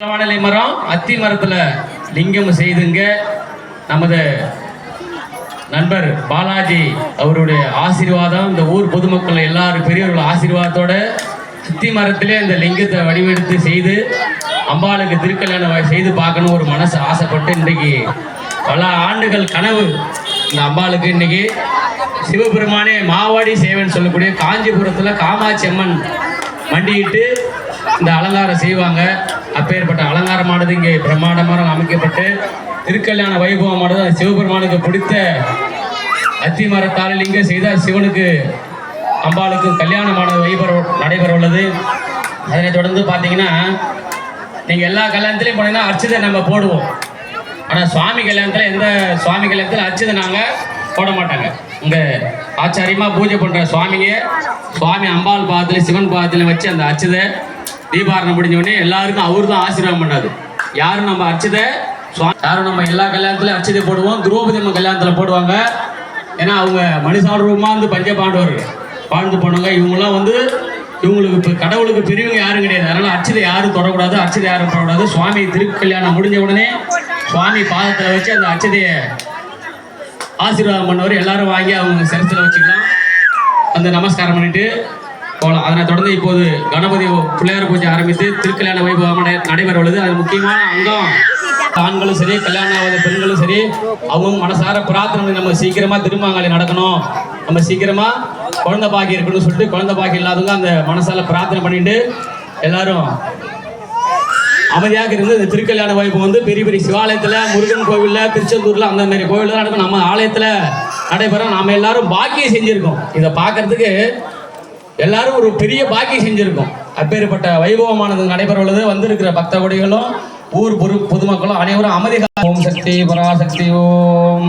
வாழலை மரம் அத்தி மரத்துல லிங்கம் செய்துங்க. நமது நண்பர் பாலாஜி அவருடைய ஆசீர்வாதம் இந்த ஊர் பொதுமக்கள் எல்லாரும் பெரியவர்கள் ஆசீர்வாதத்தோட அத்தி மரத்திலே இந்த லிங்கத்தை வடிவெடுத்து செய்து அம்பாளுக்கு திருக்கல்யாணம் செய்து பார்க்கணும் ஒரு மனசு ஆசைப்பட்டு இன்னைக்கு பல ஆண்டுகள் கனவு இந்த அம்பாளுக்கு இன்னைக்கு. சிவபெருமானே மாவாடி சேவன் சொல்லக்கூடிய காஞ்சிபுரத்துல காமாட்சி அம்மன் மண்டியிட்டு இந்த அலங்காரம் செய்வாங்க. அப்பேற்பட்ட அலங்காரமானது இங்கே பிரம்மாண்டமாக அமைக்கப்பட்டு திருக்கல்யாண வைபவமானது அந்த சிவபெருமானுக்கு பிடித்த அத்தி மரத்தால் இங்கே செய்தால் சிவனுக்கு அம்பாளுக்கு கல்யாணமானது வைபர நடைபெற உள்ளது அதனைத் தொடர்ந்து பார்த்தீங்கன்னா நீங்கள் எல்லா கல்யாணத்துலையும் போனீங்கன்னா அர்ச்சதை நம்ம போடுவோம். ஆனால் சுவாமி கல்யாணத்தில் எந்த சுவாமி கல்யாணத்தில் அர்ச்சதை நாங்கள் போட மாட்டாங்க. இங்கே ஆச்சாரியமாக பூஜை பண்ணுற சுவாமிங்க சுவாமி அம்பாள் பாதத்தில் சிவன் பாதத்தில் வச்சு அந்த அர்ச்சதை தீபாரணம் முடிஞ்ச உடனே எல்லாருக்கும் அவர் தான் ஆசீர்வாதம் பண்ணாது யாரும் நம்ம அர்ச்சதை? சுவா- யாரும் நம்ம எல்லா கல்யாணத்துலையும் அர்ச்சிதை போடுவோம்? திரௌபதி அம்மன் கல்யாணத்தில் போடுவாங்க. ஏன்னா அவங்க மனுஷாரூபமாக வந்து பஞ்ச பாண்டவர் வாழ்ந்து போனவங்க. இவங்கெல்லாம் வந்து இவங்களுக்கு இப்போ கடவுளுக்கு பெரியவங்க யாரும் கிடையாது. அதனால அர்ச்சதை யாரும் தொடக்கூடாது அர்ச்சதை யாரும் தொடக்கூடாது சுவாமி திருக்கல்யாணம் முடிஞ்ச உடனே சுவாமி பாதத்தில் வச்சு அந்த அர்ச்சதையை ஆசீர்வாதம் பண்ணவர். எல்லாரும் வாங்கி அவங்க சரித்தில் வச்சுக்கலாம். அந்த நமஸ்காரம் பண்ணிட்டு அதனை தொடர்ந்து இப்போது கணபதி பிள்ளையார் பூஜை ஆரம்பித்து திருக்கல்யாண வைபவம் நடைபெற உள்ளது. அது முக்கியமான அங்கம். ஆண்களும் சரி கல்யாணம் ஆகாத பெண்களும் சரி அவங்க மனசார பிரார்த்தனை நம்ம சீக்கிரமா திருமாங்காலி நடக்கணும். நம்ம சீக்கிரமா குழந்தை பாக்கி இருக்கணும்னு சொல்லிட்டு குழந்தை பாக்கி இல்லாதவங்க அந்த மனசால பிரார்த்தனை பண்ணிட்டு எல்லாரும் அமைதியாக இருந்து இந்த திருக்கல்யாண வைப்பு வந்து பெரிய பெரிய சிவாலயத்தில் முருகன் கோவில்ல திருச்செந்தூரில் அந்த மாதிரி கோவில்ல நடக்கும். நம்ம ஆலயத்தில் நடைபெறும் நாம் எல்லாரும் பாக்கியம் செஞ்சுருக்கோம். இதை பார்க்கறதுக்கு எல்லாரும் ஒரு பெரிய பாக்கியம் செஞ்சுருக்கோம். அப்பேற்பட்ட வைபவமானது நடைபெற உள்ளது வந்திருக்கிற பக்த கொடிகளும் ஊர் பொது பொதுமக்களும் அனைவரும் அமைதி ஓம் சக்தி பராசக்தி ஓம்.